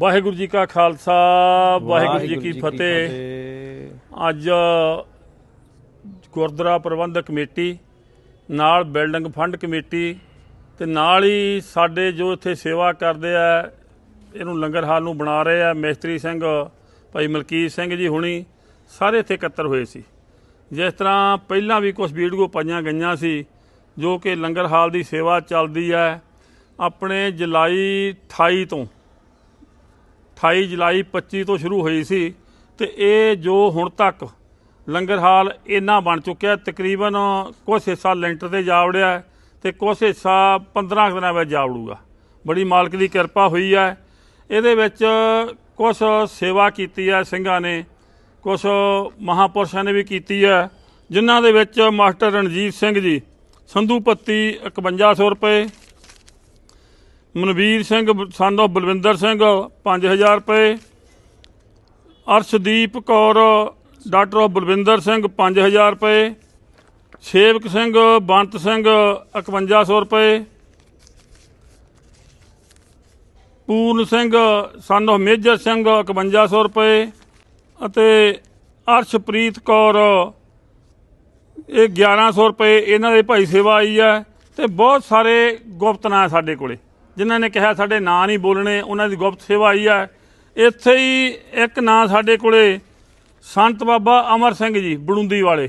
ਵਾਹਿਗੁਰੂ ਜੀ ਕਾ ਖਾਲਸਾ ਵਾਹਿਗੁਰੂ ਜੀ ਕੀ ਫਤਿਹ। ਅੱਜ ਗੁਰਦੁਆਰਾ ਪ੍ਰਬੰਧਕ ਕਮੇਟੀ ਨਾਲ ਬਿਲਡਿੰਗ ਫੰਡ ਕਮੇਟੀ ਤੇ ਨਾਲ ਹੀ ਸਾਡੇ ਜੋ ਇੱਥੇ ਸੇਵਾ ਕਰਦੇ ਆ ਇਹਨੂੰ ਲੰਗਰ ਹਾਲ ਨੂੰ ਬਣਾ ਰਹੇ ਆ ਮਿਸਤਰੀ ਸਿੰਘ ਭਾਈ ਮਲਕੀਤ ਸਿੰਘ ਜੀ ਹੁਣੀ ਸਾਰੇ ਇੱਥੇ ਇਕੱਤਰ ਹੋਏ ਸੀ। ਜਿਸ ਤਰ੍ਹਾਂ ਪਹਿਲਾਂ ਵੀ ਕੁਝ ਵੀਡੀਓ ਪਾਈਆਂ ਗਈਆਂ ਸੀ ਜੋ ਕਿ ਲੰਗਰ ਹਾਲ ਦੀ ਸੇਵਾ ਚੱਲਦੀ ਹੈ ਆਪਣੇ ਜੁਲਾਈ 28 ਤੋਂ 28 ਜੁਲਾਈ 25 ਤੋਂ ਸ਼ੁਰੂ ਹੋਈ ਸੀ ਤੇ ਇਹ ਜੋ ਹੁਣ ਤੱਕ ਲੰਗਰ ਹਾਲ ਇੰਨਾ ਬਣ ਚੁੱਕਿਆ, ਤਕਰੀਬਨ ਕੁਛ ਹਿੱਸਾ ਲੈਂਟਰ ਤੇ ਜਾ ਵੜਿਆ ਹੈ ਤੇ ਕੁਛ ਹਿੱਸਾ 15 ਕੁ ਦਿਨਾਂ ਵਿੱਚ ਜਾ ਵੜੂਗਾ। ਬੜੀ ਮਾਲਕ ਦੀ ਕਿਰਪਾ ਹੋਈ ਹੈ। ਇਹਦੇ ਵਿੱਚ ਕੁਛ ਸੇਵਾ ਕੀਤੀ ਹੈ ਸਿੰਘਾਂ ਨੇ, ਕੁਛ ਮਹਾਪੁਰਸ਼ਾਂ ਨੇ ਵੀ ਕੀਤੀ ਹੈ, ਜਿਨ੍ਹਾਂ ਦੇ ਵਿੱਚ ਮਾਸਟਰ ਰਣਜੀਤ ਸਿੰਘ ਜੀ ਸੰਧੂ ਪੱਤੀ 5100 ਰੁਪਏ ਮਨਵੀਰ ਸਿੰਘ ਸੰਦੋ ਬਲਵਿੰਦਰ ਸਿੰਘ 5000 ਰੁਪਏ। ਅਰਸ਼ਦੀਪ ਕੌਰ ਡਾਕਟਰ ਬਲਵਿੰਦਰ ਸਿੰਘ 5000 ਰੁਪਏ। ਸੇਵਕ ਸਿੰਘ, ਬੰਤ ਸਿੰਘ 5100 ਰੁਪਏ। ਪੂਰਨ ਸਿੰਘ ਸੰਦੋ ਮੇਜਰ ਸਿੰਘ 5100 ਰੁਪਏ। ਅਤੇ ਅਰਸ਼ਪ੍ਰੀਤ ਕੌਰ, ਇਹ 1100 ਰੁਪਏ, ਇਹਨਾਂ ਦੇ ਭਾਈ ਸੇਵਾ ਆਈ ਹੈ। ਤੇ ਬਹੁਤ ਸਾਰੇ ਗੁਪਤ ਨਾਂ ਸਾਡੇ ਕੋਲੇ। ਜਿਨ੍ਹਾਂ ਨੇ ਕਿਹਾ ਸਾਡੇ ਨਾਂ ਨਹੀਂ ਬੋਲਣੇ, ਉਹਨਾਂ ਦੀ ਗੁਪਤ ਸੇਵਾ ਆਈ ਹੈ। ਇੱਥੇ ਹੀ ਇੱਕ ਨਾਂ ਸਾਡੇ ਕੋਲੇ ਸੰਤ ਬਾਬਾ ਅਮਰ ਸਿੰਘ ਜੀ, ਬੜੁੰਦੀ ਵਾਲੇ।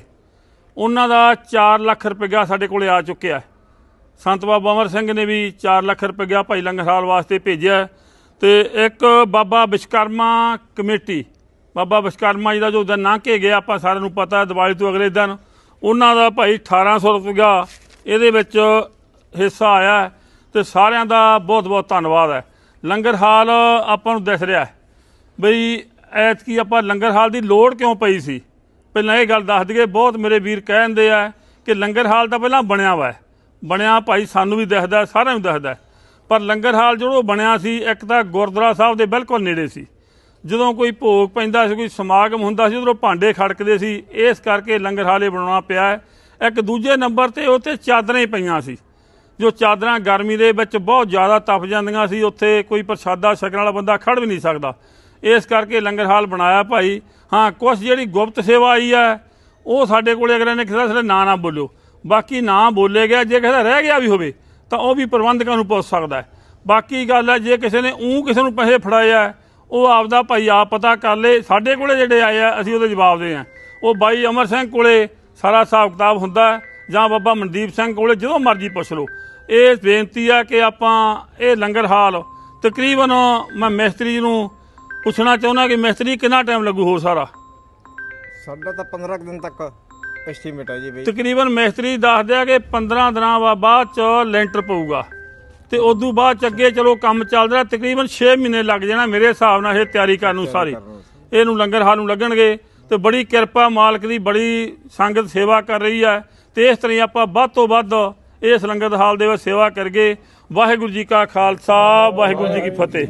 ਉਹਨਾਂ ਦਾ 4 ਲੱਖ ਰੁਪਇਆ ਸਾਡੇ ਕੋਲੇ ਆ ਚੁੱਕਿਆ ਸੰਤ ਬਾਬਾ ਅਮਰ ਸਿੰਘ ਨੇ ਵੀ 4 ਲੱਖ ਰੁਪਇਆ ਭਾਈ ਲੰਗਰਹਾਲ ਵਾਸਤੇ ਭੇਜਿਆ ਹੈ। ਤੇ ਇੱਕ ਬਾਬਾ ਵਿਸ਼ਕਰਮਾ ਕਮੇਟੀ, ਬਾਬਾ ਵਿਸ਼ਕਰਮਾ ਜੀ ਦਾ ਜੋ ਦਿਨ ਲੰਘ ਕੇ ਗਿਆ, ਆਪਾਂ ਸਾਰਿਆਂ ਨੂੰ ਪਤਾ ਦੀਵਾਲੀ ਤੋਂ ਅਗਲੇ ਦਿਨ, ਉਹਨਾਂ ਦਾ ਭਾਈ 1800 ਰੁਪਇਆ ਇਹਦੇ ਵਿੱਚ ਹਿੱਸਾ ਆਇਆ ਤੇ ਸਾਰਿਆਂ ਦਾ ਬਹੁਤ ਬਹੁਤ ਧੰਨਵਾਦ ਹੈ। ਲੰਗਰ ਹਾਲ ਆਪਾਂ ਨੂੰ ਦਿਖ ਰਿਹਾ ਹੈ। ਬਈ ਐਤਕੀ ਆਪਾਂ ਲੰਗਰ ਹਾਲ ਦੀ ਲੋੜ ਕਿਉਂ ਪਈ ਸੀ? ਪਹਿਲਾਂ ਇਹ ਗੱਲ ਦੱਸ ਦਈਏ, ਬਹੁਤ ਮੇਰੇ ਵੀਰ ਕਹਿੰਦੇ ਆ ਕਿ ਲੰਗਰ ਹਾਲ ਤਾਂ ਪਹਿਲਾਂ ਬਣਿਆ ਵਾ ਬਣਿਆ ਭਾਈ ਸਾਨੂੰ ਵੀ ਦਿਖਦਾ ਸਾਰਿਆਂ ਨੂੰ ਦਿਖਦਾ ਪਰ ਲੰਗਰ ਹਾਲ ਜਦੋਂ ਬਣਿਆ ਸੀ, ਇੱਕ ਤਾਂ ਗੁਰਦੁਆਰਾ ਸਾਹਿਬ ਦੇ ਬਿਲਕੁਲ ਨੇੜੇ ਸੀ। ਜਦੋਂ ਕੋਈ ਭੋਗ ਪੈਂਦਾ ਸੀ, ਕੋਈ ਸਮਾਗਮ ਹੁੰਦਾ ਸੀ ਉਦੋਂ ਭਾਂਡੇ ਖੜਕਦੇ ਸੀ, ਇਸ ਕਰਕੇ ਲੰਗਰ ਹਾਲੇ ਬਣਾਉਣਾ ਪਿਆ ਇੱਕ ਦੂਜੇ ਨੰਬਰ ਤੇ ਉੱਥੇ ਚਾਦਰਾਂ ਹੀ ਪਈਆਂ ਸੀ। ਜੋ ਚਾਦਰਾਂ ਗਰਮੀ ਦੇ ਵਿੱਚ ਬਹੁਤ ਜ਼ਿਆਦਾ ਤਪ ਜਾਂਦੀਆਂ ਸੀ, ਉੱਥੇ ਕੋਈ ਪ੍ਰਸ਼ਾਦਾ ਛਕਣ ਵਾਲਾ ਬੰਦਾ ਖੜ ਵੀ ਨਹੀਂ ਸਕਦਾ। ਇਸ ਕਰਕੇ ਲੰਗਰ ਹਾਲ ਬਣਾਇਆ ਭਾਈ। ਹਾਂ, ਕੁਛ ਜਿਹੜੀ ਗੁਪਤ ਸੇਵਾ ਆਈ ਹੈ, ਉਹ ਸਾਡੇ ਕੋਲੇ ਅਗਰ ਨੇ ਕਿਸੇ ਸਾਡੇ ਨਾਂ ਨਾ ਬੋਲਿਓ। ਬਾਕੀ ਨਾਂ ਬੋਲੇ ਗਿਆ, ਜੇ ਕਿਸੇ ਦਾ ਰਹਿ ਗਿਆ ਵੀ ਹੋਵੇ, ਤਾਂ ਉਹ ਵੀ ਪ੍ਰਬੰਧਕਾਂ ਨੂੰ ਪੁੱਛ ਸਕਦਾ ਬਾਕੀ ਗੱਲ ਹੈ, ਜੇ ਕਿਸੇ ਨੇ ਉਹ ਕਿਸੇ ਨੂੰ ਪੈਸੇ ਫੜਾਏ ਆ ਉਹ ਆਪਦਾ ਭਾਈ ਆਪ ਪਤਾ ਕਰ ਲੇ, ਸਾਡੇ ਕੋਲੇ ਜਿਹੜੇ ਆਏ ਆ, ਅਸੀਂ ਉਹਦੇ ਜਵਾਬ ਦੇ ਆ ਉਹ ਬਾਈ ਅਮਰ ਸਿੰਘ ਕੋਲੇ ਸਾਰਾ ਹਿਸਾਬ ਕਿਤਾਬ ਹੁੰਦਾ ਜਾਂ ਬਾਬਾ ਮਨਦੀਪ ਸਿੰਘ ਕੋਲੇ ਜਦੋਂ ਮਰਜ਼ੀ ਪੁੱਛ ਲਓ। ਇਹ ਬੇਨਤੀ ਆ ਕਿ ਆਪਾਂ ਇਹ ਲੰਗਰ ਹਾਲ ਤਕਰੀਬਨ ਮੈਂ ਮਿਸਤਰੀ ਨੂੰ ਪੁੱਛਣਾ ਚਾਹੁੰਦਾ ਕਿ ਮਿਸਤਰੀ ਕਿੰਨਾ ਟਾਈਮ ਲੱਗੂ ਹੋਰ ਸਾਰਾ? ਸਾਡਾ ਤਾਂ 15 ਕੁ ਦਿਨ ਤੱਕ ਐਸਟੀਮੇਟ ਹੈ ਜੀ ਬਈ। ਤਕਰੀਬਨ ਮਿਸਤਰੀ ਦੱਸਦੇ ਆ ਕਿ 15 ਦਿਨਾਂ ਬਾਅਦ ਚ ਲੈਂਟਰ ਪਊਗਾ। ਤੇ ਉਦੋਂ ਬਾਅਦ ਚ ਅੱਗੇ ਚਲੋ ਕੰਮ ਚੱਲਦਾ ਰਿਹਾ, ਤਕਰੀਬਨ 6 ਮਹੀਨੇ ਲੱਗ ਜਾਣਾ ਮੇਰੇ ਹਿਸਾਬ ਨਾਲ ਇਹ ਤਿਆਰੀ ਕਰਨ ਨੂੰ ਸਾਰੀ। ਇਹਨੂੰ ਲੰਗਰ ਹਾਲ ਨੂੰ ਲੱਗਣਗੇ ਤੇ ਬੜੀ ਕਿਰਪਾ ਮਾਲਕ ਦੀ ਬੜੀ ਸੰਗਤ ਸੇਵਾ ਕਰ ਰਹੀ ਹੈ ਤੇ ਇਸ ਤਰ੍ਹਾਂ ਆਪਾਂ ਵੱਧ ਤੋਂ ਵੱਧ ਇਹ ਲੰਗਰ ਹਾਲ ਦੇ ਵਿੱਚ ਸੇਵਾ ਕਰਕੇ ਵਾਹਿਗੁਰੂ ਜੀ ਕਾ ਖਾਲਸਾ, ਵਾਹਿਗੁਰੂ ਜੀ ਕੀ ਫਤਿਹ।